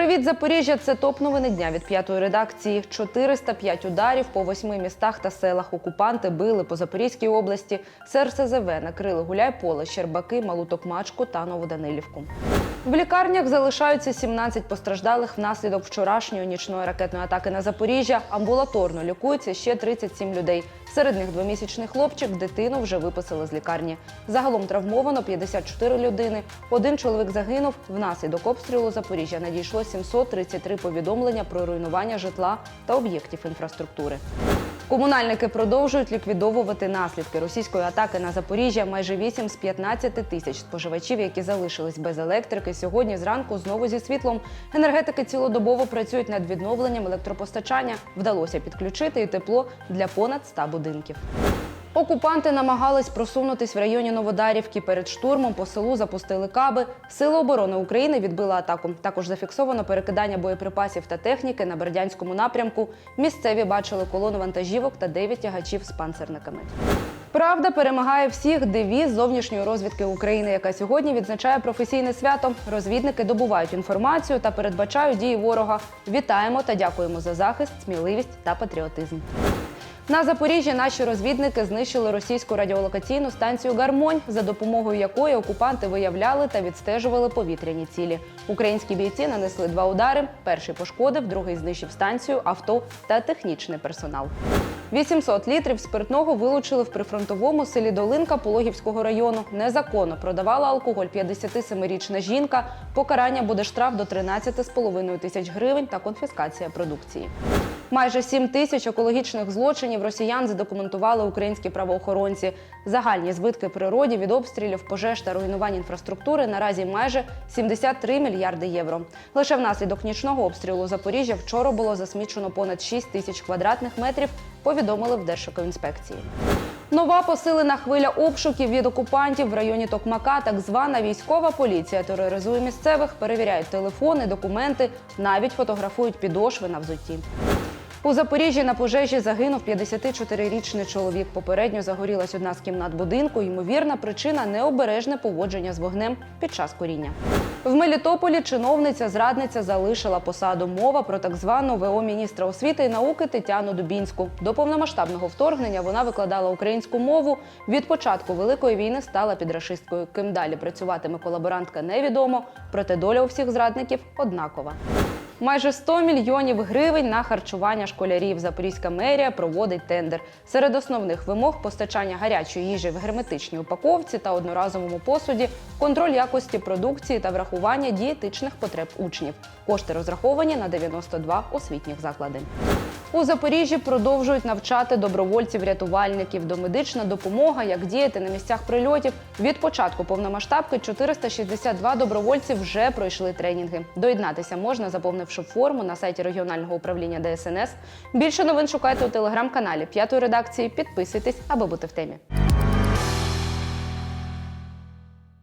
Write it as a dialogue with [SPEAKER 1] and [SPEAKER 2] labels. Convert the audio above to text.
[SPEAKER 1] Привіт, Запоріжжя! Це топ новини дня від п'ятої редакції. 405 ударів по восьми містах та селах. Окупанти били по Запорізькій області. СРСЗВ накрили Гуляйполе, Щербаки, Малуток, Мачку та Новоданилівку. В лікарнях залишаються 17 постраждалих внаслідок вчорашньої нічної ракетної атаки на Запоріжжя. Амбулаторно лікується ще 37 людей. Серед них двомісячний хлопчик, дитину вже виписали з лікарні. Загалом травмовано 54 людини. Один чоловік загинув. Внаслідок обстрілу Запоріжжя надійшло 733 повідомлення про руйнування житла та об'єктів інфраструктури. Комунальники продовжують ліквідовувати наслідки російської атаки на Запоріжжя. Майже 8 з 15 тисяч споживачів, які залишились без електрики, сьогодні зранку знову зі світлом. Енергетики цілодобово працюють над відновленням електропостачання. Вдалося підключити і тепло для понад 100 будинків. Окупанти намагались просунутись в районі Новодарівки. Перед штурмом по селу запустили каби. Сили оборони України відбили атаку. Також зафіксовано перекидання боєприпасів та техніки на Бердянському напрямку. Місцеві бачили колону вантажівок та 9 тягачів з панцерниками. Правда перемагає всіх девіз зовнішньої розвідки України, яка сьогодні відзначає професійне свято. Розвідники добувають інформацію та передбачають дії ворога. Вітаємо та дякуємо за захист, сміливість та патріотизм. На Запоріжжі наші розвідники знищили російську радіолокаційну станцію Гармонь, за допомогою якої окупанти виявляли та відстежували повітряні цілі. Українські бійці нанесли два удари. Перший пошкодив, другий знищив станцію, авто та технічний персонал. 800 літрів спиртного вилучили в прифронтовому селі Долинка Пологівського району. Незаконно продавала алкоголь 57-річна жінка. Покарання буде штраф до 13,5 тисяч гривень та конфіскація продукції. Майже 7 тисяч екологічних злочинів росіян задокументували українські правоохоронці. Загальні збитки природі від обстрілів, пожеж та руйнувань інфраструктури наразі майже 73 мільярди євро. Лише внаслідок нічного обстрілу Запоріжжя вчора було засмічено понад 6 тисяч квадратних метрів. Повідомили в Держекоінспекції. Нова посилена хвиля обшуків від окупантів в районі Токмака. Так звана військова поліція тероризує місцевих, перевіряють телефони, документи, навіть фотографують підошви на взутті. У Запоріжжі на пожежі загинув 54-річний чоловік. Попередньо загорілась одна з кімнат будинку. Ймовірна причина необережне поводження з вогнем під час коріння. В Мелітополі чиновниця зрадниця залишила посаду. Мова про так звану ВО міністра освіти і науки Тетяну Дубінську. До повномасштабного вторгнення вона викладала українську мову. Від початку великої війни стала підрашисткою. Ким далі працюватиме колаборантка, невідомо. Проте доля у всіх зрадників однакова. Майже 100 мільйонів гривень на харчування школярів. Запорізька мерія проводить тендер. Серед основних вимог постачання гарячої їжі в герметичній упаковці та одноразовому посуді, контроль якості продукції та врахування дієтичних потреб учнів. Кошти розраховані на 92 освітніх заклади. У Запоріжжі продовжують навчати добровольців-рятувальників. Домедична допомога, як діяти на місцях прильотів. Від початку повномасштабки 462 добровольці вже пройшли тренінги. Доєднатися можна, заповнивши форму на сайті регіонального управління ДСНС. Більше новин шукайте у телеграм-каналі п'ятої редакції. Підписуйтесь, аби бути в темі.